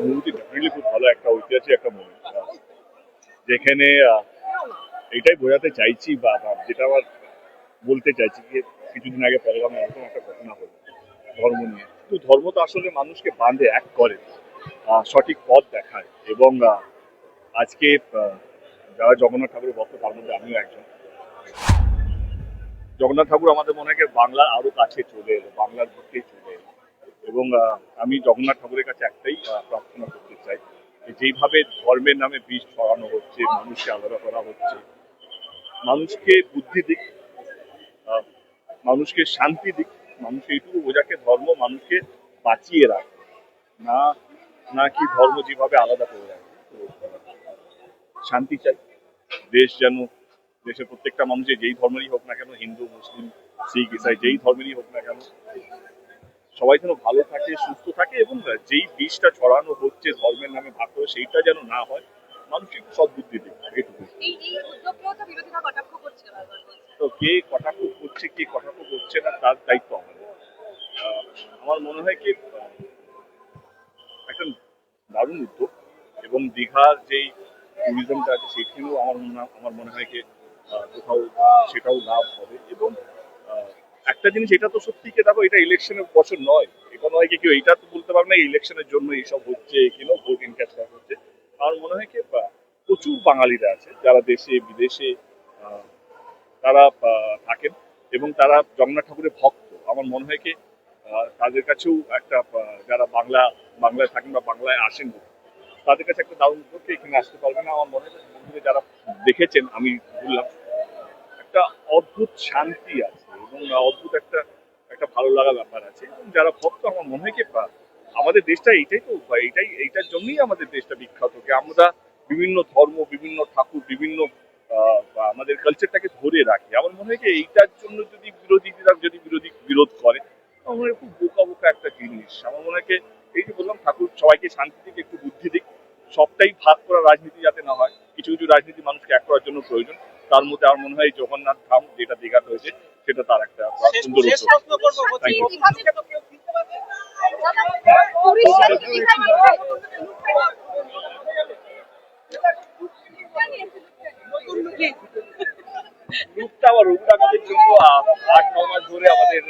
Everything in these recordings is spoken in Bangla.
অনুভূতি ডেফিনেটলি খুব ভালো, একটা ঐতিহাসিক একটা মোমেন্ট যেখানে এটাই বোঝাতে চাইছি বা যেটা আমার বলতে চাইছি যে, কিছুদিন আগে পরগামে এরকম একটা ঘটনা হলো, ধর্ম নিয়ে। কিন্তু ধর্ম তো আসলে মানুষকে বাঁধে, এক করে সঠিক পথ দেখায়। এবং আজকে যারা জগন্নাথ ঠাকুরের ভক্ত, তার মধ্যে আমিও একজন। জগন্নাথ ঠাকুর আমাদের মনে হয় বাংলার আরও কাছে চলে এলো, বাংলার বুকে চলে এবং আমি জগন্নাথ ঠাকুরের কাছে একটাই প্রার্থনা করতে চাই যেইভাবে ধর্মের নামে বিষ ছড়ানো হচ্ছে, মানুষকে আলাদা করা হচ্ছে, মানুষকে বুদ্ধি দিক মানুষকে শান্তি দিক মানুষকে এইটুকু বোঝাকে ধর্ম মানুষকে বাঁচিয়ে রাখে, না না কি ধর্ম যেভাবে আলাদা করে রাখে। শান্তি চাই, দেশ যেন, দেশের প্রত্যেকটা মানুষের যেই ধর্মেরই হোক না কেন, হিন্দু, মুসলিম, শিখ, ইসাই, যেই ধর্মেরই হোক না কেন সবাই যেন ভালো থাকে সুস্থ থাকে এবং যেই বিষটা ছড়ানো হচ্ছে ধর্মের নামে ভাগ করে সেইটা যেন না হয় মানুষকে একটু সদ্বুদ্ধি এটুকু উদ্যোগকেও তো কে কটাক্ষ করছে কে কটাক্ষ করছে না তার দায়িত্ব আমাদের। আমার মনে হয় কি একটা দারুণ উদ্যোগ এবং দীঘার যেই ট্যুরিজমটা আছে সেখানেও আমার মনে আমার মনে হয় কি কোথাও সেটাও লাভ হবে এবং একটা জিনিস, এটা তো সত্যি কি দেখো, এটা ইলেকশনের বছর নয়। এটা নয় কি কেউ, এটা তো বলতে পারবে না ইলেকশনের জন্য এইসব হচ্ছে কিনো ভোট ইনক্যাশ করা হচ্ছে। আমার মনে হয় কি প্রচুর বাঙালিরা আছে, যারা দেশে, বিদেশে তারা থাকেন এবং তারা জগন্নাথ ঠাকুরের ভক্ত। আমার মনে হয় কি তাদের কাছেও একটা যারা বাংলা, বাংলায় থাকেন বা বাংলায় আসেন, তাদের কাছে একটা দারুণ উদ্যোগ কি এখানে আসতে পারবে না। আমার মনে হয় যারা দেখেছেন, আমি বললাম, একটা অদ্ভুত শান্তি আছে। অদ্ভুত একটা একটা ভালো লাগা ব্যাপার আছে। যারা ভক্ত, আমার মনে হয় কি আমাদের দেশটা এইটাই তো বা এইটাই, এইটার জন্যই আমাদের দেশটা বিখ্যাত কি আমরা বিভিন্ন ধর্ম, বিভিন্ন ঠাকুর, বিভিন্ন আমাদের কালচারটাকে ধরে রাখি। আমার মনে হয় যে এইটার জন্য যদি বিরোধীরা যদি বিরোধী বিরোধ করে, আমার খুব বোকা বোকা একটা জিনিস। আমার মনে হয় এই যে বললাম, ঠাকুর সবাইকে শান্তি দিক, একটু বুদ্ধি দিক, সবটাই ভাগ করা রাজনীতি যাতে না হয়। কিছু কিছু রাজনীতি মানুষকে এক করার জন্য প্রয়োজন। তার মধ্যে আমার মনে হয় জগন্নাথ ধাম যেটা দীঘাতে হয়েছে, সেটা তার লুকটা আবার জন্য আট ন মাস ধরে আমাদের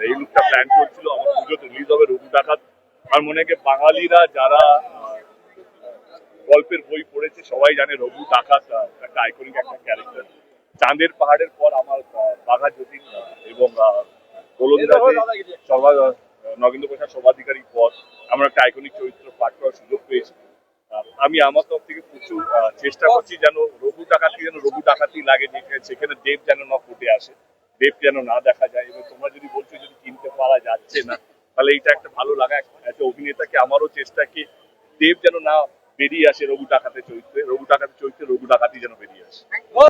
এই লুকটা প্ল্যান করছিল আমার পুজোতে রিলিজ হবে রূপ ডাকাত আর মনে হয় বাঙালিরা যারা আহ, গল্পের বই পড়েছে সবাই জানে রঘু ডাকাত একটা আইকনিক একটা ক্যারেক্টার চাঁদের পাহাড়ের পর আমার এবং গোলন্দাজে সর্বা নগেন্দ্র প্রসাদ সর্বাধিকারীর পর আমরা একটা আইকনিক চরিত্র পাঠ করার সুযোগ পেয়েছি। আমি আমার তরফ থেকে প্রচুর চেষ্টা করছি যেন রঘু ডাকাতি যেন রঘু ডাকাতি লাগে যেখানে সেখানে দেব যেন না ফুটে আসে দেব যেন না দেখা যায়। এবং তোমরা যদি বলছো যদি কিনতে পারা যাচ্ছে না তাহলে এটা একটা ভালো লাগা। একটা অভিনেতাকে আমারও চেষ্টা কি দেব যেন না বেরিয়ে আসে রঘু ডাকাতের চরিত্রে। রঘু ডাকাতের